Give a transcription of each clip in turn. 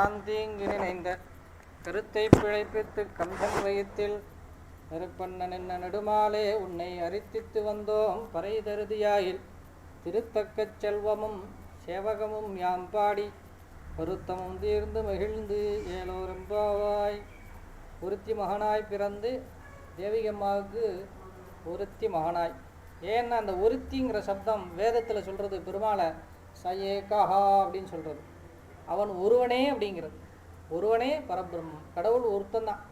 காந்தீங்கு நினைந்த கருத்தை பிழைப்பித்து கம்பன் வயத்தில் நெருப்பண்ண நின்ன நெடுமாலே உன்னை அரித்தித்து வந்தோம். பறை தருதியாயில் திருத்தக்கச் செல்வமும் சேவகமும் யாம் பாடி வருத்தமும் தீர்ந்து மகிழ்ந்து ஏலோரெம்பாவாய் ஒருத்தி மகனாய் பிறந்து தேவிகம்மாவுக்கு ஒருத்தி மகனாய். ஏன்னா அந்த ஒருத்திங்கிற சப்தம் வேதத்தில் சொல்கிறது பெருமாளை சயேகா அப்படின்னு சொல்கிறது அவன் ஒருவனே அப்படிங்கிறது. ஒருவனே பரபிரம்மம் கடவுள் ஒருத்தன் தான்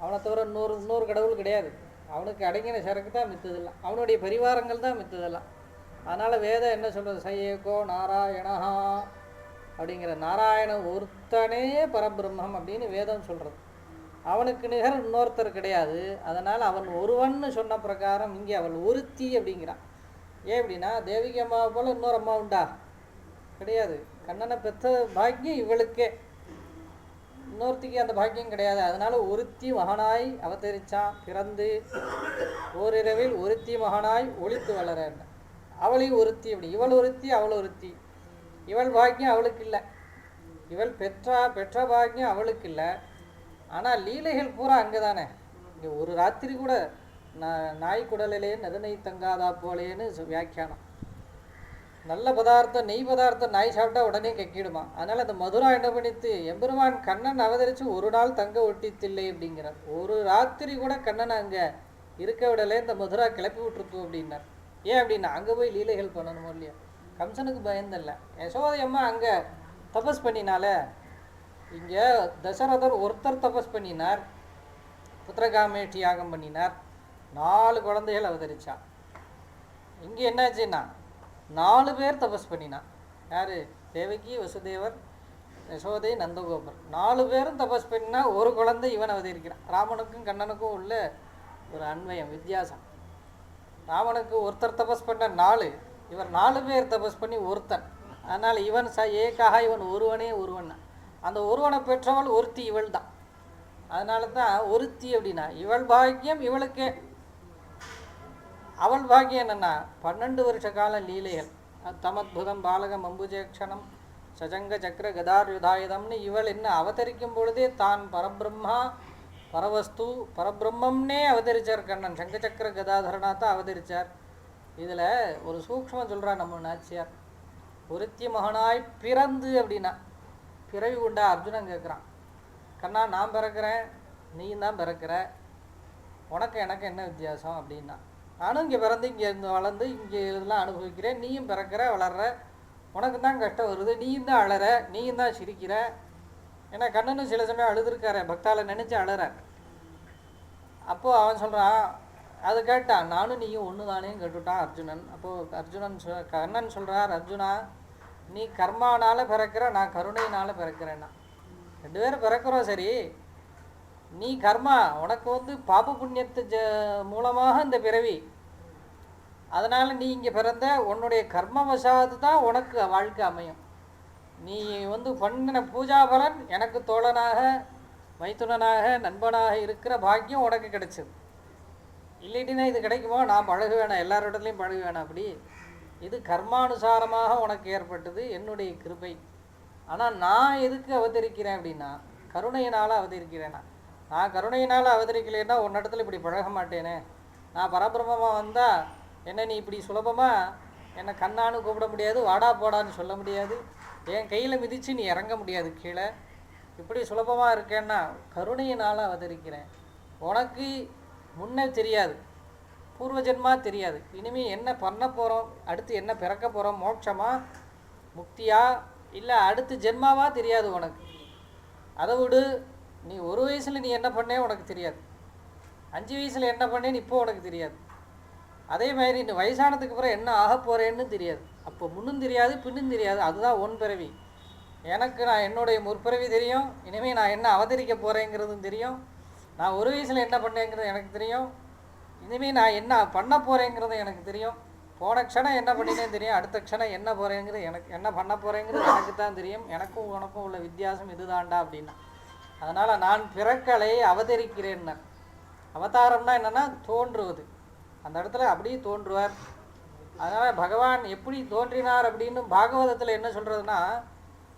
அவனை தவிர இன்னொரு இன்னொரு கடவுள் கிடையாது. அவனுக்கு அடங்கின சரக்கு தான் மித்ததெல்லாம். அவனுடைய பரிவாரங்கள் தான் மித்ததெல்லாம். அதனால் வேதம் என்ன சொல்கிறது சையேகோ நாராயணஹா அப்படிங்கிற நாராயணன் ஒருத்தனே பரபிரம்மம் அப்படின்னு வேதம் சொல்கிறது அவனுக்கு நிகர் இன்னொருத்தர் கிடையாது. அதனால் அவன் ஒருவன்னு சொன்ன பிரகாரம் இங்கே அவள் ஒருத்தி அப்படிங்கிறான். ஏன் அப்படின்னா தேவிகி அம்மாவை போல் இன்னொரு அம்மா உண்டா? கிடையாது. கண்ணனை பெற்ற பாக்கியம் இவளுக்கே. இன்னொருத்திக்கு அந்த பாக்கியம் கிடையாது. அதனால ஒருத்தி மகனாய் அவதரிச்சான். பிறந்து ஓரிரவில் ஒருத்தி மகனாய் ஒளித்து வளர அவளையும் ஒருத்தி அப்படி. இவள் ஒருத்தி அவள் ஒருத்தி. இவள் பாக்கியம் அவளுக்கு இல்லை. இவள் பெற்றா பெற்ற பாக்கியம் அவளுக்கு இல்லை. ஆனால் லீலைகள் பூரா அங்கே தானே இங்கே ஒரு ராத்திரி கூட நான் நாய் குடலிலே தங்காதா போலேன்னு வியாக்கியானம். நல்ல பதார்த்தம் நெய் பதார்த்தம் நாய் சாப்பிட்டா உடனே கக்கிடுமா? அதனால் அந்த மதுரா என்ன பண்ணித்து எம்பெருமான் கண்ணன் அவதரித்து ஒரு நாள் தங்க ஒட்டித்தில்லை அப்படிங்கிறார். ஒரு ராத்திரி கூட கண்ணன் அங்கே இருக்க விடலே இந்த மதுரா கிளப்பி விட்டுருத்து அப்படின்னார். ஏன் அப்படின்னா அங்கே போய் லீலைகள் பண்ணணுமோ இல்லையா? கம்சனுக்கு பயந்தில்ல யசோதை அம்மா அங்கே தபஸ் பண்ணினால இங்கே தசரதர் ஒருத்தர் தபஸ் பண்ணினார். புத்திரகாமேட்டி யாகம் பண்ணினார். நாலு குழந்தைகள் அவதரிச்சா. இங்கே என்னாச்சுன்னா நாலு பேர் தபஸ் பண்ணினான். யார்? தேவகி வசுதேவர் யசோதை நந்தகோபர். நாலு பேரும் தபஸ் பண்ணினா ஒரு குழந்தை இவன் அவதரிக்கிறான். ராமனுக்கும் கண்ணனுக்கும் உள்ள ஒரு அன்வயம் வித்தியாசம். ராமனுக்கு ஒருத்தர் தபஸ் பண்ண நாலு இவர் நாலு பேர் தபஸ் பண்ணி ஒருத்தன். அதனால் இவன் ச ஏக்காக இவன் ஒருவனே ஒருவன் அந்த ஒருவனை பெற்றவள் ஒருத்தி இவள் தான் அதனால தான் ஒருத்தி அப்படின்னா இவள் பாக்கியம் இவளுக்கே. அவன் பாக்கியம் என்னன்னா பன்னெண்டு வருஷ கால லீலைகள். தமத்புதம் பாலகம் அம்புஜேக்ஷணம் சஜங்க சக்கர கதார் யுதாயுதம்னு இவள் என்ன அவதரிக்கும் பொழுதே தான் பரபிரம்மா பரவஸ்து பரபிரம்மம்னே அவதரிச்சார் கண்ணன். சங்கச்சக்கர கதாதரனா தான் அவதரிச்சார். இதில் ஒரு சூக்மம் சொல்கிறா நம்ம நாச்சியார். ஒருத்தி மகனாய் பிறந்து அப்படின்னா பிறவி உண்டா அர்ஜுனன் கேட்குறான் கண்ணா நான் பிறக்கிறேன் நீ தான் பிறக்கிற. உனக்கு எனக்கு என்ன வித்தியாசம்? அப்படின்னா நானும் இங்கே பிறந்து இங்கே வளர்ந்து இங்கே இதெல்லாம் அனுபவிக்கிறேன். நீயும் பிறக்கிற வளர்ற. உனக்கு தான் கஷ்டம் வருது. நீயும் தான் அழற. நீயும் தான் சிரிக்கிற. ஏன்னா கண்ணனும் சில சமயம் அழுதுருக்காரு. பக்தால நினச்சி அழறார் அப்போது அவன் சொல்கிறான் அது கேட்டான் நானும் நீயும் ஒன்று தானேன்னு கேட்டுட்டான் அர்ஜுனன். அப்போது அர்ஜுனன் சொ கண்ணன் சொல்கிறார் அர்ஜுனா நீ கர்மானால் பிறக்கிற நான் கருணையினால் பிறக்கிறேன்னா. ரெண்டு பேரும் பிறக்கிறோம் சரி. நீ கர்மா உனக்கு வந்து பாப புண்ணியத்து ஜ மூலமாக இந்த பிறவி. அதனால் நீ இங்கே பிறந்த உன்னுடைய கர்மவசாது தான் உனக்கு வாழ்க்கை அமையும். நீ வந்து பண்ணின பூஜா பலன் எனக்கு தோழனாக மைத்துனனாக நண்பனாக இருக்கிற பாக்கியம் உனக்கு கிடைச்சது. இல்லைட்டினா இது கிடைக்குமோ? நான் பழகு வேணாம் எல்லாரோடத்துலையும் பழகு வேணாம் அப்படி. இது கர்மானுசாரமாக உனக்கு ஏற்பட்டது என்னுடைய கிருபை. ஆனால் நான் எதுக்கு அவதரிக்கிறேன் அப்படின்னா கருணையினால் அவதரிக்கிறேன்? நான் நான் கருணையினால் அவதரிக்கலைன்னா உன்னிடத்துல இப்படி பழக மாட்டேனே. நான் பரபிரமமாக வந்தால் என்ன நீ இப்படி சுலபமாக என்னை கண்ணான்னு கூப்பிட முடியாது வாடா போடான்னு சொல்ல முடியாது. என் கையில் மிதித்து நீ இறங்க முடியாது கீழே. இப்படி சுலபமாக இருக்கேன்னா கருணையினால் அவதரிக்கிறேன். உனக்கு முன்னே தெரியாது பூர்வஜன்மா தெரியாது. இனிமேல் என்ன பண்ண போகிறோம் அடுத்து என்ன பிறக்க போகிறோம் மோட்சமா முக்தியா இல்லை அடுத்து ஜென்மாவா தெரியாது உனக்கு. அதை விடு நீ ஒரு வயசில் நீ என்ன பண்ணே உனக்கு தெரியாது. அஞ்சு வயசில் என்ன பண்ணேன்னு இப்போ உனக்கு தெரியாது. அதே மாதிரி நீ வயசானதுக்கு அப்புறம் என்ன ஆக போகிறேன்னு தெரியாது. அப்போ முன்னும் தெரியாது பின்னும் தெரியாது. அதுதான் ஒன் பிறவி. எனக்கு நான் என்னுடைய முற்பிறவி தெரியும். இனிமேல் நான் என்ன அவதரிக்க போகிறேங்கிறதும் தெரியும். நான் ஒரு வயசில் என்ன பண்ணேங்கிறது எனக்கு தெரியும். இனிமேல் நான் என்ன பண்ண போகிறேங்கிறது எனக்கு தெரியும். போன க்ஷணம் என்ன பண்ணினே தெரியும். அடுத்த க்ஷணம் என்ன போகிறேங்கிறது எனக்கு என்ன பண்ண போகிறேங்கிறது எனக்கு தான் தெரியும். எனக்கும் உனக்கும் உள்ள வித்தியாசம் இதுதான்டா அப்படின்னா. அதனால் நான் பிறக்கலை அவதரிக்கிறேன்னு. அவதாரம்னா என்னென்னா தோன்றுவது. அந்த இடத்துல அப்படியே தோன்றுவார். அதனால் பகவான் எப்படி தோன்றினார் அப்படின்னு பாகவதத்தில் என்ன சொல்கிறதுனா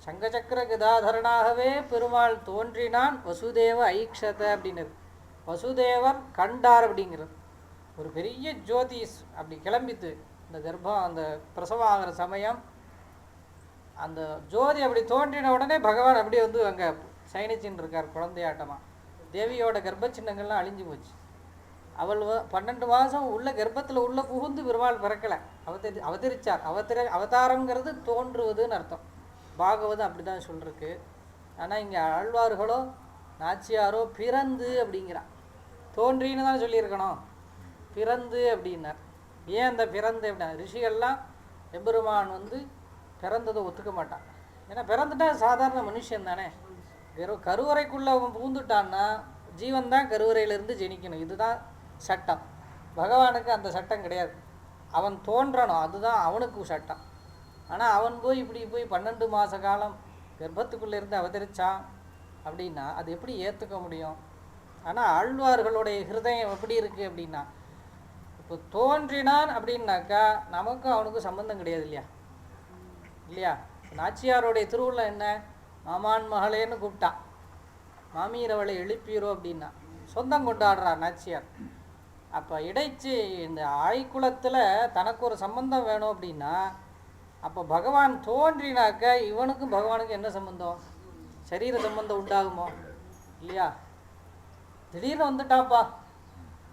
சங்கச்சக்கர கதாதரனாகவே பெருமாள் தோன்றினான் வசுதேவ ஐக்ஷத அப்படின்னுது. வசுதேவர் கண்டார் அப்படிங்கிறது. ஒரு பெரிய ஜோதிஷ் அப்படி கிளம்பித்து இந்த கர்ப்பம் அந்த பிரசவம் ஆகிற சமயம் அந்த ஜோதி அப்படி தோன்றின உடனே பகவான் அப்படியே வந்து அங்கே சயனிச்சின்னு இருக்கார் குழந்தையாட்டமாக தேவியோட கர்ப்ப சின்னங்கள்லாம் அழிஞ்சு போச்சு. அவள் பன்னெண்டு மாதம் உள்ள கர்ப்பத்தில் உள்ள புகுந்து பெருமாள் பிறக்கலை. அவதரி அவதரிச்சார். அவதரி அவதாரங்கிறது தோன்றுவதுன்னு அர்த்தம். பாகவதம் அப்படி தான் சொல்லிருக்கு ஆனால் இங்கே ஆழ்வார்களோ நாச்சியாரோ பிறந்து அப்படிங்கிறான் தோன்றின்னு தான் சொல்லியிருக்கணும். பிறந்து அப்படின்னார். ஏன் அந்த பிறந்து அப்படின்னா ரிஷிகள்லாம் எம்பெருமான் வந்து பிறந்ததை ஒத்துக்க மாட்டான். ஏன்னா பிறந்துட்டா சாதாரண மனுஷன் தானே வெறும் கருவறைக்குள்ளே அவன் பூந்துட்டான்னா ஜீவன் தான் கருவறையிலிருந்து ஜெனிக்கணும். இதுதான் சட்டம். பகவானுக்கு அந்த சட்டம் கிடையாது. அவன் தோன்றணும். அதுதான் அவனுக்கு சட்டம். ஆனால் அவன் போய் இப்படி போய் பன்னெண்டு மாத காலம் கர்ப்பத்துக்குள்ளேருந்து அவதரித்தான் அவதரிச்சான் அப்படின்னா அது எப்படி ஏற்றுக்க முடியும்? ஆனால் ஆழ்வார்களுடைய ஹிருதயம் எப்படி இருக்குது அப்படின்னா இப்போ தோன்றினான் அப்படின்னாக்கா நமக்கும் அவனுக்கும் சம்பந்தம் கிடையாது இல்லையா? இல்லையா? நாச்சியாருடைய திருவுள்ள என்ன? மாமான் மகளேன்னு கூப்பிட்டான் மாமியர் அவளை எழுப்பீரோ அப்படின்னா. சொந்தம் கொண்டாடுறா நாச்சியார். அப்போ இடைச்சி இந்த ஆய்குளத்தில் தனக்கு ஒரு சம்பந்தம் வேணும் அப்படின்னா அப்போ பகவான் தோன்றினாக்க இவனுக்கும் பகவானுக்கும் என்ன சம்பந்தம்? சரீர சம்பந்தம் உண்டாகுமோ? இல்லையா? திடீர்னு வந்துட்டாப்பா.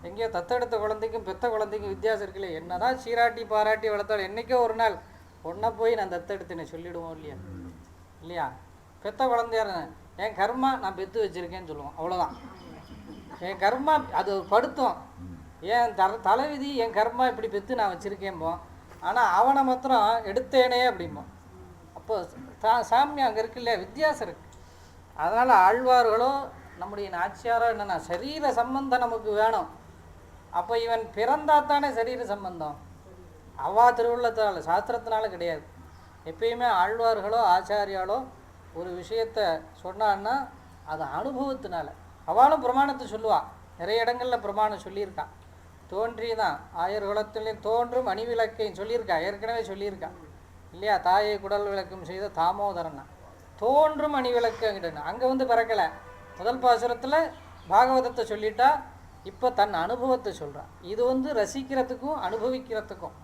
எங்கேயோ தத்தெடுத்த குழந்தைக்கும் பெத்த குழந்தைக்கும் வித்தியாசம் இருக்குல்ல. என்னதான் சீராட்டி பாராட்டி வளர்த்தாலும் என்னைக்கோ ஒரு நாள் ஒன்றை போய் நான் தத்தெடுத்தேனே சொல்லிவிடுவோம் இல்லையா? இல்லையா? பெத்த குழந்தையார என் கர்மா நான் பெத்து வச்சிருக்கேன்னு சொல்லுவோம். அவ்வளோதான் என் கர்மா அது படுத்தும். என் தர தலைவிதி என் கர்மா இப்படி பெத்து நான் வச்சுருக்கேன்போம். ஆனால் அவனை மாத்திரம் எடுத்தேனே அப்படிம்போம். அப்போ தா சாமி அங்கே இருக்கு இல்லையா? வித்தியாசம் இருக்குது அதனால் ஆழ்வார்களோ நம்முடைய நாச்சியாரோ என்னென்னா சரீர சம்பந்தம் நமக்கு வேணும். அப்போ இவன் பிறந்தா தானே சரீர சம்பந்தம். அவா திருவுள்ளத்தால் சாஸ்திரத்தினால கிடையாது. எப்பயுமே ஆழ்வார்களோ ஆச்சாரியாலோ ஒரு விஷயத்த சொன்னான்னா அது அனுபவத்தினால. அவளும் பிரமாணத்தை சொல்லுவாள் நிறைய இடங்களில் பிரமாணம் சொல்லியிருக்கான் தோன்றி தான் ஆயர் குலத்திலையும் தோன்றும் அணிவிளக்கையும் சொல்லியிருக்கா. ஏற்கனவே சொல்லியிருக்கா. இல்லையா? தாயை குடல் விளக்கம் செய்த தாமோதரன்னா தோன்றும் அணிவிளக்குங்கிட்ட அங்கே வந்து பிறக்கலை. முதல் பாசுரத்தில் பாகவதத்தை சொல்லிட்டா இப்போ தன் அனுபவத்தை சொல்கிறான் இது வந்து ரசிக்கிறதுக்கும் அனுபவிக்கிறதுக்கும்.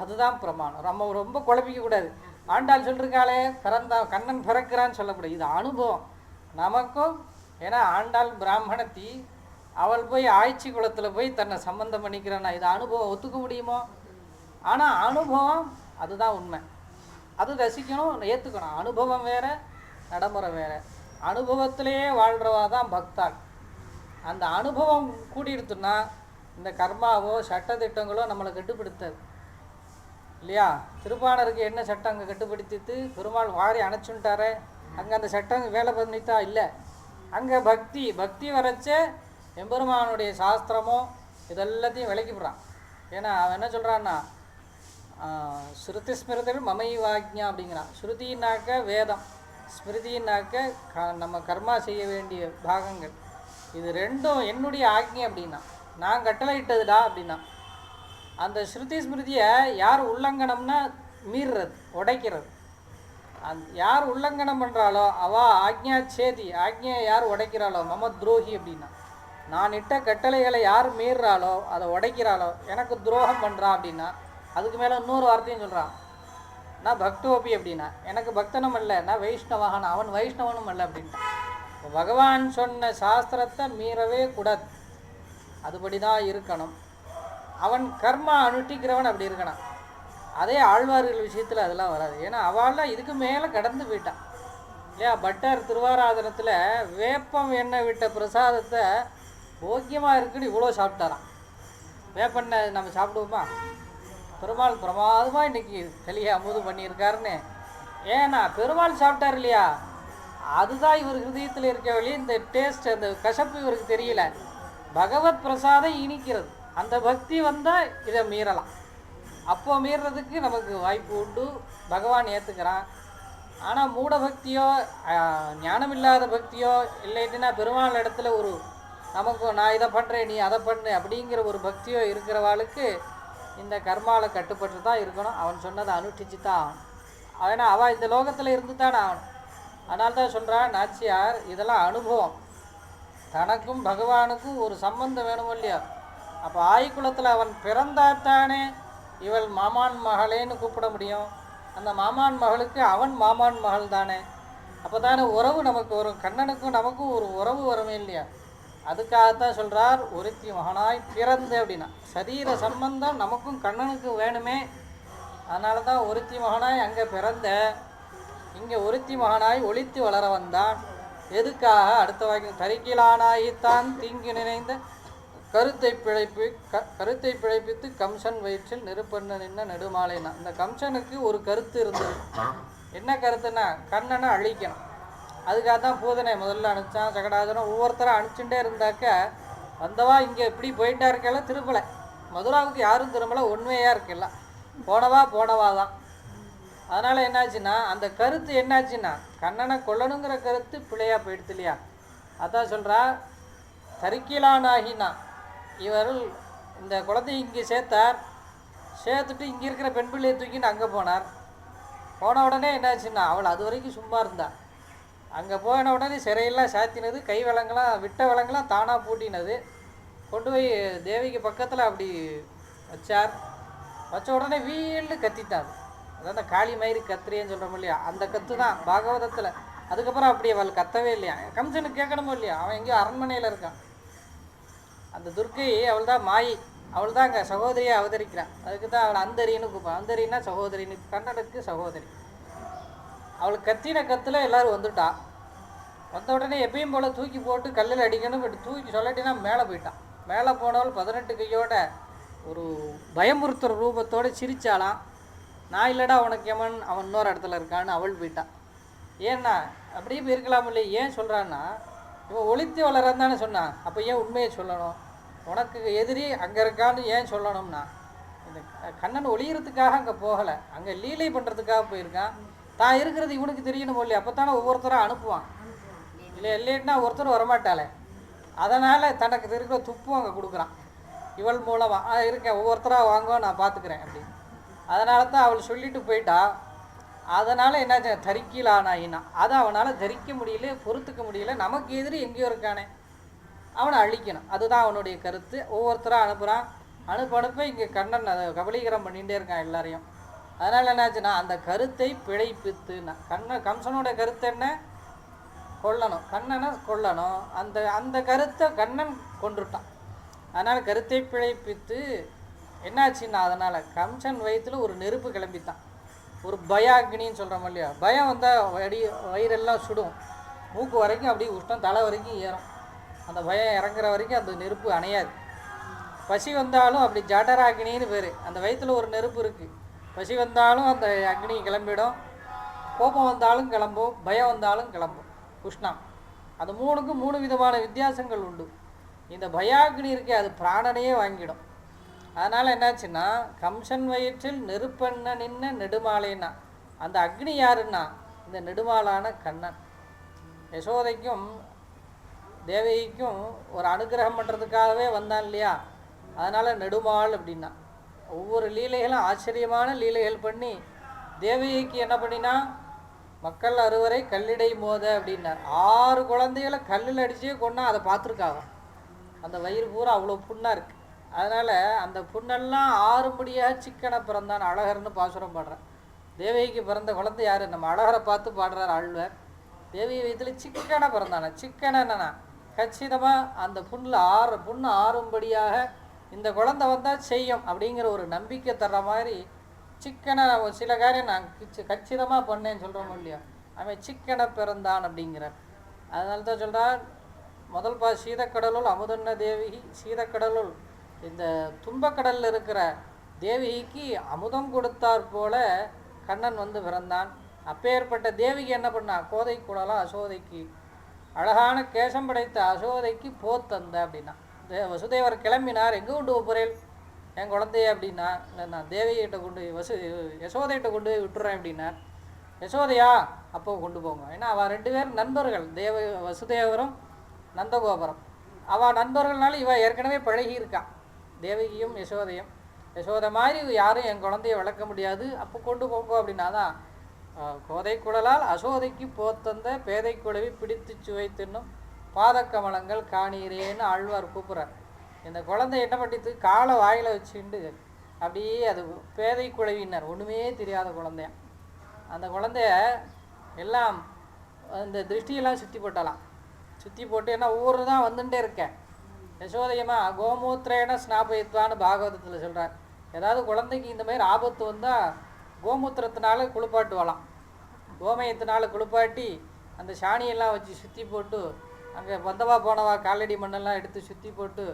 அதுதான் பிரமாணம். நம்ம ரொம்ப குழப்பிக்கக்கூடாது ஆண்டாள் சொல்லிருக்காளே பிறந்தா கண்ணன் பிறக்கிறான்னு சொல்லக்கூடாது இது அனுபவம். நமக்கும் ஏன்னா ஆண்டாள் பிராமணத்தி அவள் போய் ஆய்ச்சி குளத்தில் போய் தன்னை சம்பந்தம் பண்ணிக்கிறானா? இது அனுபவம் ஒத்துக்க முடியுமோ? ஆனால் அனுபவம் அதுதான் உண்மை. அது ரசிக்கணும் ஏற்றுக்கணும் அனுபவம் வேறு நடைமுறை வேற. அனுபவத்திலேயே வாழ்கிறவா தான் பக்தாள். அந்த அனுபவம் கூடிடுத்துன்னா இந்த கர்மாவோ சட்டத்திட்டங்களோ நம்மளை கட்டுப்படுத்தாது. இல்லையா? திருப்பாணருக்கு என்ன சட்டம் அங்கே கட்டுப்படுத்திட்டு பெருமாள் வாரி அணைச்சுட்டாரே அங்கே அந்த சட்டம் வேலை பண்ணிட்டா இல்லை. அங்கே பக்தி பக்தி வரைச்சே எம்பெருமானுடைய சாஸ்திரமோ இதெல்லாத்தையும் விளக்கிவிடுறான் ஏன்னா அவன் என்ன சொல்கிறான்னா ஸ்ருதி ஸ்மிருதிகள் மமை வாக்யா அப்படிங்கிறான். ஸ்ருதினாக்க வேதம் ஸ்மிருதினாக்க க நம்ம கர்மா செய்ய வேண்டிய பாகங்கள். இது ரெண்டும் என்னுடைய ஆக்ஞை அப்படின்னா நான் கட்டளை இட்டதுடா அப்படின்னா அந்த ஸ்ருதி ஸ்மிருதியை யார் உள்ளங்கனம்னா மீறுறது உடைக்கிறது. அந் யார் உல்லங்கனம் பண்ணுறாளோ அவள் ஆக்ஞா சேதி ஆக்ஞையை யார் உடைக்கிறாளோ மம துரோகி அப்படின்னா. நான் இட்ட கட்டளைகளை யார் மீறுறாளோ அதை உடைக்கிறாளோ எனக்கு துரோகம் பண்ணுறான் அப்படின்னா அதுக்கு மேலே இன்னொரு வார்த்தையும் சொல்கிறான் நான் பக்தோபி அப்படின்னா எனக்கு பக்தனும் அல்ல நான் வைஷ்ணவகன் அவன் வைஷ்ணவனும் அல்ல அப்படின்ட்டான் பகவான் சொன்ன சாஸ்திரத்தை மீறவே கூடாது. அதுபடி தான் இருக்கணும். அவன் கர்மா அனுஷ்டிக்கிறவன் அப்படி இருக்கணும். அதே ஆழ்வார்கள் விஷயத்தில் அதெல்லாம் வராது. ஏன்னா அவள்லாம் இதுக்கு மேலே கடந்து போயிட்டான். இல்லையா? பட்டர் திருவாராதனத்தில் வேப்பம் எண்ணெய் விட்ட பிரசாதத்தை போக்கியமாக இருக்குன்னு இவ்வளோ சாப்பிட்டாராம். வேப்பெண்ணெய் நம்ம சாப்பிடுவோமா? பெருமாள் பிரமாதமாக இன்னைக்கு தெளிய அமுது பண்ணியிருக்காருன்னு. ஏன்னா பெருமாள் சாப்பிட்டார் இல்லையா? அதுதான் இவர் ஹிருதயத்தில் இருக்க வழி இந்த டேஸ்ட் அந்த கசப்பு இவருக்கு தெரியல. பகவத் பிரசாதம் இனிக்கிறது. அந்த பக்தி வந்தால் இதை மீறலாம். அப்போ மீறதுக்கு நமக்கு வாய்ப்பு உண்டு. பகவான் ஏற்றுக்கிறான் ஆனால் மூட பக்தியோ ஞானமில்லாத ஞானம் இல்லாத பக்தியோ இல்லைன்னா பெருமாள் இடத்துல ஒரு நமக்கு நான் இதை பண்ணுறேன் நீ அதை பண்ணு அப்படிங்கிற ஒரு பக்தியோ இருக்கிறவாளுக்கு இந்த கர்மாவில் கட்டுப்பட்டு தான் இருக்கணும். அவன் சொன்னதை அனுஷ்டிச்சு தான் ஆகணும். ஏன்னா அவள் இந்த லோகத்தில் இருந்து தானே ஆகணும். அதனால தான் சொல்கிறான் நாச்சியார் இதெல்லாம் அனுபவம். தனக்கும் பகவானுக்கும் ஒரு சம்பந்தம் வேணுமோ இல்லையா? அப்போ ஆய்குலத்தில் அவன் பிறந்தாத்தானே இவள் மாமான் மகளேன்னு கூப்பிட முடியும். அந்த மாமான் மகளுக்கு அவன் மாமான் மகள் தானே. அப்போ தானே உறவு நமக்கு வரும். கண்ணனுக்கும் நமக்கும் ஒரு உறவு வருமே இல்லையா? அதுக்காகத்தான் சொல்கிறார் ஒருத்தி மகனாய் பிறந்து அப்படின்னா. சரீர சம்பந்தம் நமக்கும் கண்ணனுக்கும் வேணுமே. அதனால தான் ஒருத்தி மகனாய் அங்கே பிறந்த இங்கே ஒருத்தி மகனாய் ஒழித்து வளர வந்தான். எதுக்காக? அடுத்த வாக்கியம் தரிக்கிலானாகித்தான் தீங்கு நினைந்த கருத்தை பிழைப்பு க கருத்தை பிழைப்பித்து கம்சன் வயிற்றில் நெருப்பண்ண நின்ன நெடுமாலைனா. இந்த கம்சனுக்கு ஒரு கருத்து இருந்தது. என்ன கருத்துன்னா கண்ணனை அழிக்கணும். அதுக்காக தான் பூதனை முதல்ல அனுப்பிச்சான் சகடாதனம் ஒவ்வொருத்தரும் அனுப்பிச்சுட்டே இருந்தாக்க வந்தவா இங்கே இப்படி போயிட்டா இருக்கல திருப்பலை மதுராவுக்கு யாரும் திரும்பல உண்மையாக இருக்கல போனவா போனவா தான் அதனால் என்னாச்சுன்னா அந்த கருத்து என்னாச்சுன்னா கண்ணனை கொல்லணுங்கிற கருத்து பிழையாக போயிடுது இல்லையா? அதான் சொல்கிறா தரிக்கிலானாகினா இவர் இந்த குழந்தைய இங்கே சேர்த்தார். சேர்த்துட்டு இங்கே இருக்கிற பெண் பிள்ளையை தூக்கின்னு அங்கே போனார். போன உடனே என்னாச்சுன்னா அவள் அது வரைக்கும் சும்மா இருந்தா. அங்கே போன உடனே சிறையெல்லாம் சாத்தினது கை விலங்கெல்லாம் விட்ட விலங்கெல்லாம் தானாக பூட்டினது. கொண்டு போய் தேவிக்கு பக்கத்தில் அப்படி வச்சார். வச்ச உடனே வீல்னு கத்தித்தாது அதான் அந்த காளி மயிறு கத்திரின்னு சொல்கிறோம் இல்லையா? அந்த கத்து தான் பாகவதத்தில். அதுக்கப்புறம் அப்படி அவள் கத்தவே இல்லையா? கம்சனுக்கு கேட்கணுமோ இல்லையா? அவன் எங்கேயோ அரண்மனையில் இருக்கான். அந்த துர்க்கை அவள் தான் மாயி. அவள் தான் அங்கே சகோதரியை அவதரிக்கிறான். அதுக்கு தான் அவளை அந்தரின்னு கூப்பான் அந்தரின்னா சகோதரின்னு கன்னடக்கு சகோதரி. அவள் கத்தின கத்தில் எல்லோரும் வந்துட்டான் வந்த உடனே எப்பயும் போல் தூக்கி போட்டு கல்லில் அடிக்கணும் இப்படி தூக்கி சொல்லட்டினா மேலே போயிட்டான் மேலே போனவள் பதினெட்டு கையோட ஒரு பயமுறுத்துற ரூபத்தோடு சிரிச்சாளாம். நான் இல்லைடா உனக்கு எமன் அவன் இன்னொரு இடத்துல இருக்கான்னு அவள் போயிட்டான் ஏன்னா அப்படியே போயிருக்கலாம் இல்லையே ஏன் சொல்கிறான்னா இப்போ ஒழித்து வளரன்னு தானே சொன்னான் அப்போ ஏன் உண்மையை சொல்லணும்? உனக்கு எதிரி அங்கே இருக்கான்னு ஏன் சொல்லணும்னா இந்த கண்ணன் ஒளியறதுக்காக அங்கே போகலை. அங்கே லீலை பண்ணுறதுக்காக போயிருக்கான். தான் இருக்கிறது இவனுக்கு தெரியணும் இல்லையா அப்போ தானே ஒவ்வொருத்தரும் அனுப்புவான். இல்லை இல்லைன்னா ஒருத்தர் வரமாட்டாளே. அதனால் தனக்கு இருக்கிற துப்பும் அங்கே கொடுக்குறான். இவள் மூலமாக ஆ இருக்கேன் ஒவ்வொருத்தராக வாங்குவோம் நான் பார்த்துக்கிறேன் அப்படி அதனால தான் அவள் சொல்லிட்டு போயிட்டா அதனால் என்னாச்சு? தரிக்கீல் அதை அவனால் தரிக்க முடியல பொறுத்துக்க முடியல. நமக்கு எதிரி எங்கேயோ இருக்கானே. அவனை அழிக்கணும். அதுதான் அவனுடைய கருத்து. ஒவ்வொருத்தராக அனுப்புகிறான் அனுப்ப அனுப்ப இங்கே கண்ணன் அதை கபலீகரம் பண்ணிகிட்டே இருக்கான் எல்லாரையும். அதனால் என்னாச்சுன்னா அந்த கருத்தை பிழைப்பித்துன்னா கண்ணன் கம்சனோட கருத்து என்ன? கொல்லணும். கண்ணனை கொல்லணும். அந்த அந்த கருத்தை கண்ணன் கொண்டுட்டான் அதனால் கருத்தை பிழைப்பித்து என்னாச்சுன்னா அதனால் கம்சன் வயித்துல ஒரு நெருப்பு கிளம்பித்தான். ஒரு பயாக்னின்னு சொல்கிறோம் இல்லையா? பயம் வந்தால் வடி வயிறெல்லாம் சுடும். மூக்கு வரைக்கும் அப்படியே உஷ்ணம் தலை வரைக்கும் ஏறும். அந்த பயம் இறங்குற வரைக்கும் அந்த நெருப்பு அணையாது. பசி வந்தாலும் அப்படி ஜடராகினின்னு பேர். அந்த வயிற்றில் ஒரு நெருப்பு இருக்குது பசி வந்தாலும் அந்த அக்னி கிளம்பிடும். கோபம் வந்தாலும் கிளம்பும் பயம் வந்தாலும் கிளம்பும். உஷ்ணம். அது மூணுக்கும் மூணு விதமான வித்தியாசங்கள் உண்டு. இந்த பயாக்னி இருக்கே அது பிராணனையே வாங்கிடும். அதனால் என்னாச்சுன்னா கம்சன் வயிற்றில் நெருப்பெண்ண நின்ன நெடுமாலைன்னா அந்த அக்னி யாருன்னா இந்த நெடுமாலான கண்ணன். யசோதைக்கும் தேவகிக்கும் ஒரு அனுகிரகம் பண்ணுறதுக்காகவே வந்தான் இல்லையா? அதனால் நெடுமாள் அப்படின்னா ஒவ்வொரு லீலைகளும் ஆச்சரியமான லீலைகள் பண்ணி தேவகிக்கு என்ன பண்ணினா மக்கள் அறுவரை கல்லிடை மோத அப்படின்னார் ஆறு குழந்தைகளை கல்லில் அடிச்சே கொண்டா அதை பார்த்துருக்காங்க அந்த வயிறு பூரா அவ்வளோ புண்ணாக இருக்குது அதனால் அந்த புண்ணெல்லாம் ஆறும்படியாக சிக்கனை பிறந்தான் அழகர்னு பாசுரம் பாடுறேன். தேவகிக்கு பிறந்த குழந்தை யார்? நம்ம அழகரை பார்த்து பாடுறார் ஆழ்வர் தேவி வயதில் சிக்கனை பிறந்தானே. சிக்கனை என்னன்னா கச்சிதமாக அந்த புண்ணில் ஆறு புண்ணு ஆறும்படியாக இந்த குழந்தை வந்தால் செய்யும் அப்படிங்கிற ஒரு நம்பிக்கை தர்ற மாதிரி சிக்கனை ஒரு சில காரியம் நான் கிச்சு கச்சிதமாக பண்ணேன்னு சொல்கிறோம் இல்லையா அவன் சிக்கனை பிறந்தான் அப்படிங்கிறார். அதனால தான் சொல்கிறார் முதல் பா சீதக்கடலுள் அமுதன்ன தேவி சீதக்கடலுள் இந்த துன்பக்கடலில் இருக்கிற தேவிக்கு அமுதம் கொடுத்தாற் போல கண்ணன் வந்து பிறந்தான். அப்பேற்பட்ட தேவிக்கு என்ன பண்ணா? கோதை கூடலாம் அசோதைக்கு. அழகான கேசம் படைத்த அசோதைக்கு போத்தந்த அப்படின்னா. தே- வசுதேவர் கிளம்பினார். எங்கே கொண்டு போகிறேன் என் குழந்தைய அப்படின்னா இல்லை நான் தேவிகிட்ட கொண்டு போய் வசு யசோதைகிட்ட கொண்டு போய் விட்டுறேன் அப்படின்னார். யசோதையா அப்போ கொண்டு போங்க. ஏன்னா அவள் ரெண்டு பேரும் நண்பர்கள். தேவ வசுதேவரும் நந்தகோபுரம். அவள் நண்பர்கள்னால இவள் ஏற்கனவே பழகி இருக்கான் தேவகியும் யசோதையும் யசோதை மாதிரி யாரும் என் குழந்தைய வளர்க்க முடியாது. அப்போ கொண்டு போங்க அப்படின்னா தான் கோதை குழலால் அசோதைக்கு போத்தந்த பேதை குழவி பிடித்து சுவை தின்னும் பாதக்கமலங்கள் காணீரேன்னு ஆழ்வார் கூப்பிட்றார் இந்த குழந்தை என்ன பண்ணிட்டு காலை வாயில் வச்சுண்டு அப்படியே அது பேதை குழவினர் ஒன்றுமே தெரியாத குழந்தைய. அந்த குழந்தைய எல்லாம் இந்த திருஷ்டியெல்லாம் சுற்றி போட்டலாம். சுற்றி போட்டு ஏன்னா ஊர் தான் வந்துட்டே இருக்கேன். யசோதையம்மா கோமூத்திரேன ஸ்நாபயித்வான்னு பாகவதத்தில் சொல்கிறார் ஏதாவது குழந்தைக்கு இந்த மாதிரி ஆபத்து வந்தால் கோமூத்திரத்தினால குளிப்பாட்டுவலாம் கோமயத்தினால குளிப்பாட்டி அந்த சாணியெல்லாம் வச்சு சுற்றி போட்டு அங்கே வந்தவா போனவா காலடி மண்ணெல்லாம் எடுத்து சுற்றி போட்டு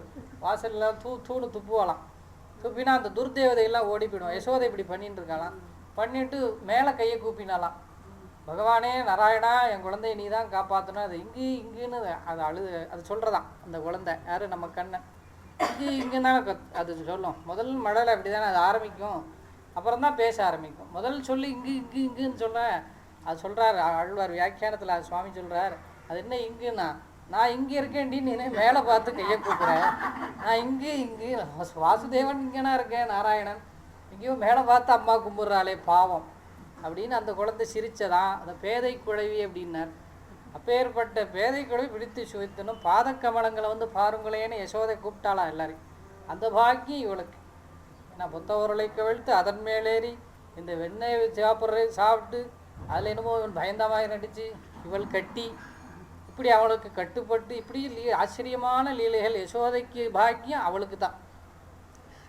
வாசல்லாம் தூ தூணு துப்புவலாம் துப்பினா அந்த துர்தேவதையெல்லாம் ஓடி போயிடும் யசோதை இப்படி பண்ணிட்டு இருக்காளாம். பண்ணிட்டு மேலே கையை கூப்பினாலாம் பகவானே நாராயணா என் குழந்தைய நீ தான் காப்பாற்றணும் அது இங்கு இங்குன்னு அது அழுது அது சொல்கிறதான் அந்த குழந்தை. யார்? நம்ம கண்ணை இங்கு இங்கே தானே அது சொல்லும். முதல் மழலை அப்படி தானே அது ஆரம்பிக்கும். அப்புறம் தான் பேச ஆரம்பிக்கும். முதல் சொல்லி இங்கு இங்கு இங்குன்னு சொல்ல அது சொல்கிறார் ஆழ்வார் வியாக்கியானத்தில் அது சுவாமி சொல்கிறார் அது என்ன இங்குன்னா நான் இங்கே இருக்கேன்டி நீ மேலே பார்த்து கையை கூப்பிட்றேன் நான் இங்கே இங்கு வாசுதேவன் இங்கேனா இருக்கேன் நாராயணன். இங்கேயும் மேலே பார்த்து அம்மா கும்பிட்றாளே பாவம். அப்படின்னு அந்த குழந்தை சிரித்ததான் அந்த பேதை குழவி அப்படின்னார். அப்பேற்பட்ட பேதை குழவி பிடித்து சுவைத்தனும் பாதக்கமலங்களை வந்து பாருங்களேன்னு யசோதை கூப்பிட்டாளா எல்லாரையும். அந்த பாக்கியம் இவளுக்கு. நான் புத்த உருளை கவிழ்த்து அதன் மேலேறி இந்த வெண்ணெய் சாப்பிட்ற சாப்பிட்டு அதில் என்னமோ இவன் பயந்தமாக நடித்து இவள் கட்டி இப்படி அவளுக்கு கட்டுப்பட்டு இப்படி லீ ஆச்சரியமான லீலைகள் யசோதைக்கு பாக்கியம் அவளுக்கு தான்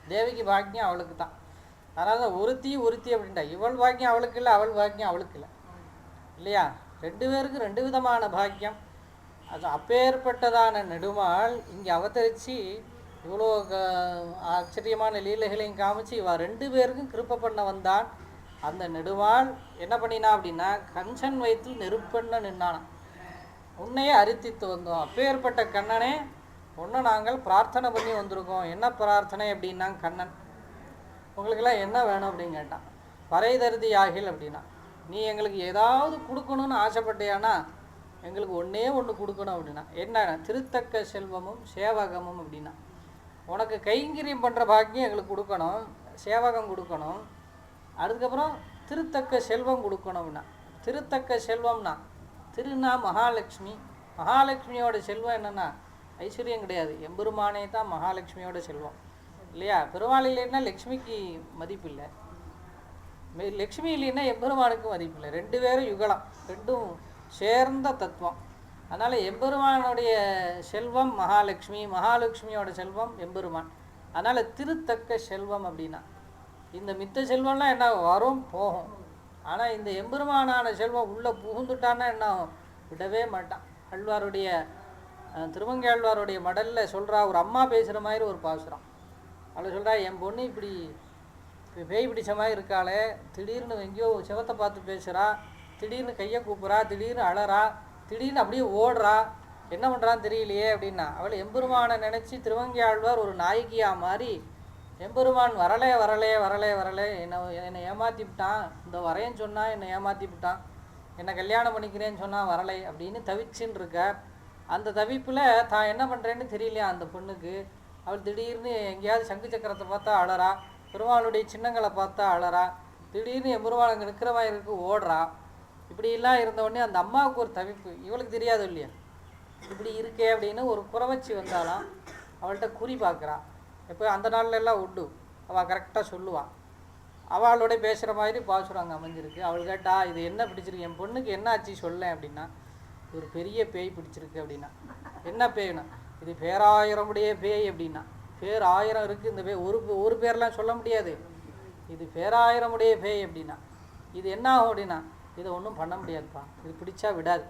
தேவிக்கு பாக்கியம் அவளுக்கு தான் அதனால தான் ஒருத்தி ஒருத்தி அப்படின்ட்டா. இவள் பாக்கியம் அவளுக்கு இல்லை அவள் பாக்கியம் அவளுக்கு இல்லை. இல்லையா? ரெண்டு பேருக்கு ரெண்டு விதமான பாக்கியம். அது அப்பேற்பட்டதான நெடுமாள் இங்கே அவதரித்து இவ்வளோ க- ஆச்சரியமான லீலைகளையும் காமிச்சு இவ ரெண்டு பேருக்கும் கிருப்ப பண்ண வந்தான். அந்த நெடுமாள் என்ன பண்ணினா அப்படின்னா கஞ்சன் வயிற்றில் நெருப்பண்ண நின்னானான் உன்னையே அரித்தித்து வந்தோம் அப்பேற்பட்ட கண்ணனே ஒன்று நாங்கள் பிரார்த்தனை பண்ணி வந்திருக்கோம். என்ன பிரார்த்தனை அப்படின்னா கண்ணன். உங்களுக்கெல்லாம் என்ன வேணும் அப்படின்னு கேட்டான். பறை தருதி ஆகில் அப்படின்னா நீ எங்களுக்கு ஏதாவது கொடுக்கணும்னு ஆசைப்பட்டியானா எங்களுக்கு ஒன்றே ஒன்று கொடுக்கணும் அப்படின்னா என்ன திருத்தக்க செல்வமும் சேவகமும் அப்படின்னா உனக்கு கைங்கரியம் பண்ணுற பாக்கியம் எங்களுக்கு கொடுக்கணும் சேவகம் கொடுக்கணும். அதுக்கப்புறம் திருத்தக்க செல்வம் கொடுக்கணும் அப்படின்னா திருத்தக்க செல்வம்னா திருநா மகாலட்சுமி. மகாலட்சுமியோட செல்வம் என்னென்னா ஐஸ்வர்யம் கிடையாது. எம்பெருமானே தான் மகாலட்சுமியோட செல்வம். இல்லையா? பெருமாள் இல்லைன்னா லக்ஷ்மிக்கு மதிப்பு இல்லை லக்ஷ்மி இல்லைன்னா எம்பெருமானுக்கு மதிப்பு இல்லை ரெண்டு பேரும் யுகலம். ரெண்டும் சேர்ந்த தத்துவம். அதனால் எம்பெருமானுடைய செல்வம் மகாலட்சுமி மகாலட்சுமியோட செல்வம் எம்பெருமான். அதனால் திருத்தக்க செல்வம் அப்படின்னா இந்த மித்த செல்வம்லாம் என்ன வரும் போகும். ஆனால் இந்த எம்பெருமானான செல்வம் உள்ளே புகுந்துட்டான்னா என்ன விடவே மாட்டான். ஆழ்வாருடைய அஹ், திருமங்கையாழ்வாருடைய மடலில் சொல்கிறா ஒரு அம்மா பேசுகிற மாதிரி ஒரு பாசுரம். அவளை சொல்கிறா என் பொண்ணு இப்படி பேய் பிடிச்ச மாதிரி இருக்காளே திடீர்னு எங்கேயோ சிவத்தை பார்த்து பேசுகிறா திடீர்னு கையை கூப்புறா திடீர்னு அழறா திடீர்னு அப்படியே ஓடுறா என்ன பண்ணுறான்னு தெரியலையே அப்படின்னா அவள் எம்பெருமானை நினச்சி திருவங்கி ஆழ்வார் ஒரு நாயகியா மாதிரி எம்பெருமான் வரலே வரலே வரலே வரலே என்னை என்னை ஏமாற்றி விட்டான் இந்த வரையன்னு சொன்னால் என்னை ஏமாற்றி விட்டான் என்னை கல்யாணம் பண்ணிக்கிறேன்னு சொன்னால் வரலை அப்படின்னு தவிச்சுன்னு இருக்க. அந்த தவிப்பில் தான் என்ன பண்ணுறேன்னு தெரியலையா அந்த பொண்ணுக்கு? அவள் திடீர்னு எங்கேயாவது சங்கு சக்கரத்தை பார்த்தா அழறா பெருமாளுடைய சின்னங்களை பார்த்தா அழறா திடீர்னு எம்பெருமாள் அங்கே நிற்கிற மாதிரி இருக்கு ஓடுறா. இப்படியெல்லாம் இருந்தவுடனே அந்த அம்மாவுக்கு ஒரு தவிப்பு இவளுக்கு தெரியாது இல்லையா? இப்படி இருக்கே அப்படின்னு ஒரு குறவச்சி வந்தாலாம் அவள்கிட்ட குறி பார்க்குறா. எப்போ அந்த நாள்ல எல்லாம் உண்டு. அவள் கரெக்டாக சொல்லுவாள் அவளோட பேசுகிற மாதிரி பாசுறாங்க அமைஞ்சிருக்கு. அவள் கேட்டா இது என்ன பிடிச்சிருக்கு? என் பொண்ணுக்கு என்ன ஆச்சு சொல்லேன் அப்படின்னா ஒரு பெரிய பேய் பிடிச்சிருக்கு அப்படின்னா என்ன பேய்னா? இது பேராயிரமுடைய பேய் அப்படின்னா. பேர் ஆயிரம் இருக்குது இந்த பேய் ஒரு ஒரு பேர்லாம் சொல்ல முடியாது. இது பேராயிரமுடைய பேய் அப்படின்னா. இது என்ன ஆகும் அப்படின்னா இதை ஒன்றும் பண்ண முடியாதுப்பா. இது பிடிச்சா விடாது.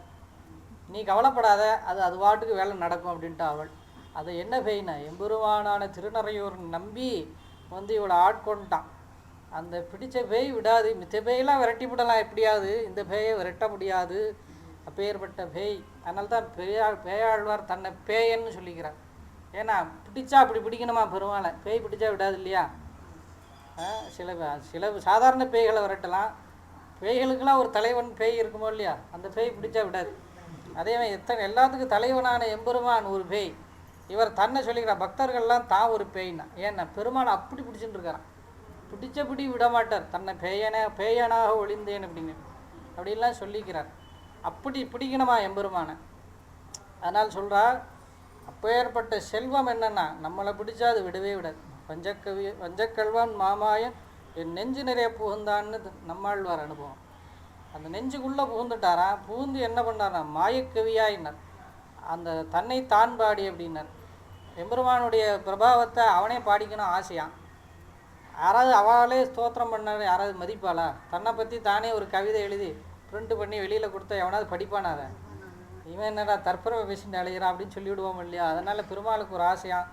நீ கவலைப்படாத அது அது பாட்டுக்கு வேலை நடக்கும் அப்படின்ட்டு அவள். அதை என்ன பேய்னா எம்பெருமானான திருநறையூர் நம்பி வந்து இவளை ஆட்கொண்டான். அந்த பிடிச்ச பேய் விடாது. மித்த பேயெல்லாம் விரட்டி விடலாம் எப்படியாவது. இந்த பேயை விரட்ட முடியாது. அப்பேற்பட்ட பேய். அதனால தான் பேயா பேயாழ்வார் தன்னை பேயன்னு சொல்லிக்கிறார். ஏன்னா பிடிச்சா அப்படி பிடிக்கணுமா பெருமாளை? பேய் பிடிச்சா விடாது இல்லையா ஆ, சில சில சாதாரண பேய்களை விரட்டலாம். பேய்களுக்கெல்லாம் ஒரு தலைவன் பேய் இருக்குமோ இல்லையா? அந்த பேய் பிடிச்சா விடாது. அதே மாதிரி எத்தனை எல்லாத்துக்கும் தலைவனான எம்பெருமான் ஒரு பேய். இவர் தன்னை சொல்லிக்கிறார் பக்தர்கள்லாம் தான் ஒரு பேய்னா ஏன்னா பெருமாள் அப்படி பிடிச்சிட்டு இருக்காராம் பிடிச்சபடி விடமாட்டார். தன்னை பேயன பேயனாக ஒளிந்தேன் அப்படின்னு. அப்படின்லாம் சொல்லிக்கிறார். அப்படி பிடிக்கணுமா எம்பெருமானை? அதனால் சொல்கிறார் அப்பேற்பட்ட செல்வம் என்னென்னா நம்மளை பிடிச்சா அது விடவே விடாது. வஞ்சக்கவி வஞ்சக்கல்வன் மாமாயன் என் நெஞ்சு நிறைய புகுந்தான்னு நம்மாழ்வார் அனுபவம். அந்த நெஞ்சுக்குள்ளே புகுந்துட்டாரா? புகுந்து என்ன பண்ணாரா மாயக்கவியாயினர். அந்த தன்னை தான் பாடி அப்படின்னார். எம்பெருமானுடைய பிரபாவத்தை அவனே பாடிக்கணும் ஆசையான் யாராவது அவளே ஸ்தோத்திரம் பண்ண யாராவது மதிப்பாளா? தன்னை பற்றி தானே ஒரு கவிதை எழுதி பிரிண்ட் பண்ணி வெளியில் கொடுத்தா எவனாவது படிப்பானா அதை இவன் என்னடா தற்பரவை பேசிட்டு அழைகிறான் அப்படின்னு சொல்லிவிடுவோம் இல்லையா? அதனால் பெருமாளுக்கு ஒரு ஆசையாக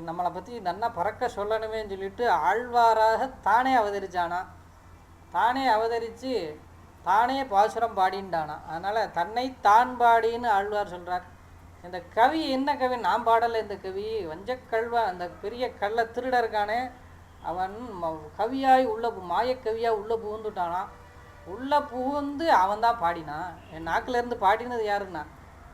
நம்மளை பற்றி நன்னா பறக்க சொல்லணுமேன்னு சொல்லிட்டு ஆழ்வாராக தானே அவதரிச்சானா? தானே அவதரித்து தானே பாசுரம் பாடின்டானா? அதனால் தன்னை தான் பாடின்னு ஆழ்வார் சொல்கிறார் இந்த கவி என்ன கவி? நான் பாடலை இந்த கவி. வஞ்சக்கல்வ அந்த பெரிய கள்ள திருடருக்கானே அவன் ம- கவியாய் உள்ள மாயக்கவியாக உள்ளே புகுந்துட்டானா? உள்ளே புகுந்து அவன் தான் பாடினான் என் நாக்குலேருந்து பாடினது யாருன்னா?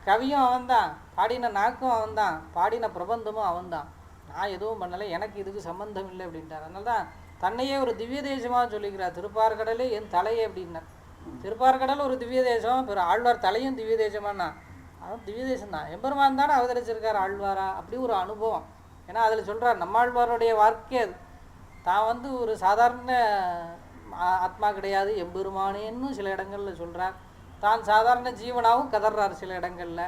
கவியும் அவன்தான் பாடின நாக்கும் அவன்தான் பாடின பிரபந்தமும் அவன்தான் நான் எதுவும் பண்ணலை. எனக்கு இதுக்கு சம்பந்தம் இல்லை அப்படின்ட்டார். அதனால தான் தன்னையே ஒரு திவ்ய தேசமாக சொல்லிக்கிறார். திருப்பார்கடலே என் தலையே அப்படின்னார். திருப்பார்கடல் ஒரு திவ்ய தேசம் பிற ஆழ்வார் தலையும் திவ்ய தேசமானா அவன் திவ்ய தேசம் தான். எம்பெருமான் தானே அவதரிச்சிருக்கார் ஆழ்வாரா? அப்படி ஒரு அனுபவம். ஏன்னா அதில் சொல்கிறார் நம்மாழ்வாருடைய வாழ்க்கை அது. தான் வந்து ஒரு சாதாரண ஆத்மா கிடையாது எம்பெருமானேன்னு சில இடங்களில் சொல்கிறார் தான் சாதாரண ஜீவனாகவும் கதறார் சில இடங்களில்.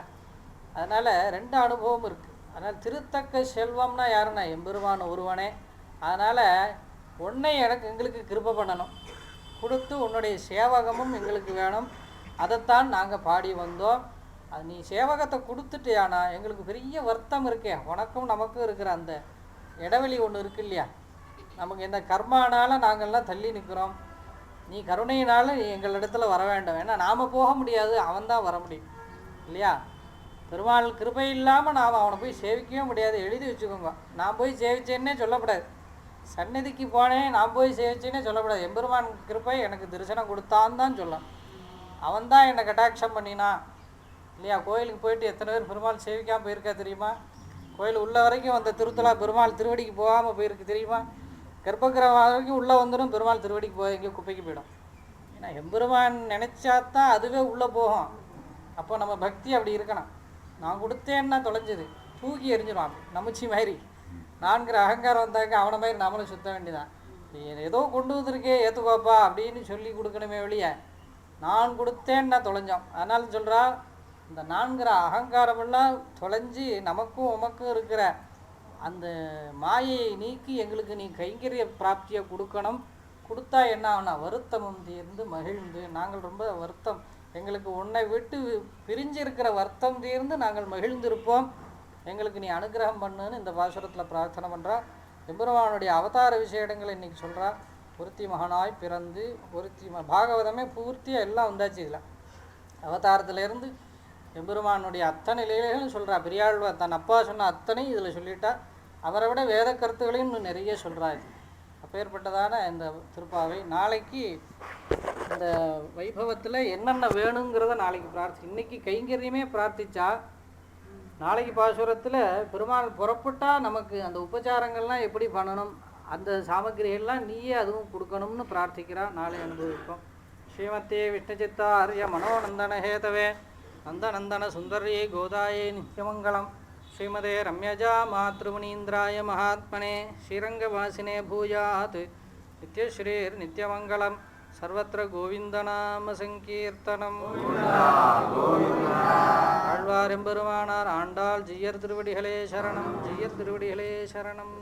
அதனால் ரெண்டு அனுபவம் இருக்குது அதனால் திருத்தக்க செல்வம்னா யாருன்னா எம்பெருமான் ஒருவனே. அதனால் உன்னை எனக்கு எங்களுக்கு கிருப பண்ணணும். கொடுத்து உன்னுடைய சேவகமும் எங்களுக்கு வேணும். அதைத்தான் நாங்கள் பாடி வந்தோம். அது நீ சேவகத்தை கொடுத்துட்டியானா எங்களுக்கு பெரிய வருத்தம் இருக்கே. உனக்கும் நமக்கும் இருக்கிற அந்த இடைவெளி ஒன்று இருக்கு இல்லையா? நமக்கு இந்த கர்மானால நாங்கள்லாம் தள்ளி நிற்கிறோம் நீ கருணையினால எங்களிடத்தில் எங்களிடத்துல வர வேண்டும். ஏன்னா நாம் போக முடியாது அவன் தான் வர முடியும். இல்லையா? பெருமாள் கிருபை இல்லாமல் நாம் அவனை போய் சேவிக்கவே முடியாது. எழுதி வச்சுக்கோங்க. நான் போய் சேவிச்சேன்னே சொல்லக்கூடாது சந்நிதிக்கு போனேன் நான் போய் சேவிச்சேன்னே சொல்லக்கூடாது எம்பெருமான் கிருப்பை எனக்கு தரிசனம் கொடுத்தான் தான் சொல்லணும் அவன் தான் என்னை கட்டாட்சம் பண்ணினான் இல்லையா? கோயிலுக்கு போயிட்டு எத்தனை பேர் பெருமாள் சேவிக்காமல் போயிருக்கா தெரியுமா? கோயில் உள்ள வரைக்கும் அந்த திருத்தலா பெருமாள் திருவடிக்கு போகாமல் போயிருக்கு தெரியுமா? கர்ப்பகிரகம் வரைக்கும் உள்ளே வந்துடும் பெருமாள் திருவடிக்கு போய் எங்கேயோ குப்பைக்கு போயிடும். ஏன்னா எம்பெருமான் நினச்சா தான் அதுவே உள்ளே போகும். அப்போ நம்ம பக்தி அப்படி இருக்கணும். நான் கொடுத்தேன்னா தொலைஞ்சது. தூக்கி எறிஞ்சிடும் நமச்சி மாதிரி. நான்கிற அகங்காரம் வந்தாக்க அவனை மாதிரி நம்மளும் சுத்த வேண்டியதான் ஏதோ கொண்டு வந்திருக்கே ஏற்றுக்கோப்பா அப்படின்னு சொல்லி கொடுக்கணுமே வெளியே நான் கொடுத்தேன்னா தொலைஞ்சோம். அதனால சொல்கிறா இந்த நான்கிற அகங்காரமெல்லாம் தொலைஞ்சி நமக்கும் உமக்கும் இருக்கிற அந்த மாயையை நீக்கி எங்களுக்கு நீ கைங்கரிய பிராப்தியை கொடுக்கணும். கொடுத்தா என்ன ஆகும்னா வருத்தமும் தீர்ந்து மகிழ்ந்து நாங்கள் ரொம்ப வருத்தம். எங்களுக்கு உன்னை விட்டு பிரிஞ்சிருக்கிற வருத்தம் தீர்ந்து நாங்கள் மகிழ்ந்திருப்போம். எங்களுக்கு நீ அனுகிரகம் பண்ணுன்னு இந்த பாசுரத்தில் பிரார்த்தனை பண்ணுறா எம்பெருமானுடைய அவதார விஷயங்களை இன்னைக்கு சொல்கிறா ஒருத்தி மகனாய் பிறந்து ஒருத்தி ம பாகவதமே பூர்த்தியாக எல்லாம் வந்தாச்சு இதில். அவதாரத்திலேருந்து எம்பெருமானுடைய அத்தனை லீலைகளும் சொல்கிறா பிரியாழ்வா தன் அப்பா சொன்ன அத்தனை இதில் சொல்லிட்டா. அவரை விட வேத கருத்துக்களையும் இன்னும் நிறைய சொல்கிறாரு அப்பேற்பட்டதான இந்த திருப்பாவை நாளைக்கு இந்த வைபவத்தில் என்னென்ன வேணுங்கிறத நாளைக்கு பிரார்த்தி இன்றைக்கி கைங்கரியமே பிரார்த்திச்சா நாளைக்கு பாசுரத்தில் பெருமாள் புறப்பட்டால் நமக்கு அந்த உபச்சாரங்கள்லாம் எப்படி பண்ணணும் அந்த சாமகிரிகள்லாம் நீயே அதுவும் கொடுக்கணும்னு பிரார்த்திக்கிறா நாளை அனுபவிப்போம். ஸ்ரீமத்தே விஷ்ணுச்சித்தா ஆர்ய மனோநந்தன ஹேதவே நந்தநந்தன சுந்தரியே கோதாயே நித்தியமங்கலம் ஸ்ரீமதே ரம்யஜா மாத்ருமுனீந்திராய மகாத்மனே ஸ்ரீரங்கவாசினே பூயாத் நித்யஸ்ரீர் நித்யமங்கலம். சர்வத்திர கோவிந்தநாம சங்கீர்த்தனம். ஆழ்வாரெம்பெருமானார் ஆண்டாள் ஜியர் திருவடிகளே சரணம் ஜியர் திருவடிகளே சரணம்.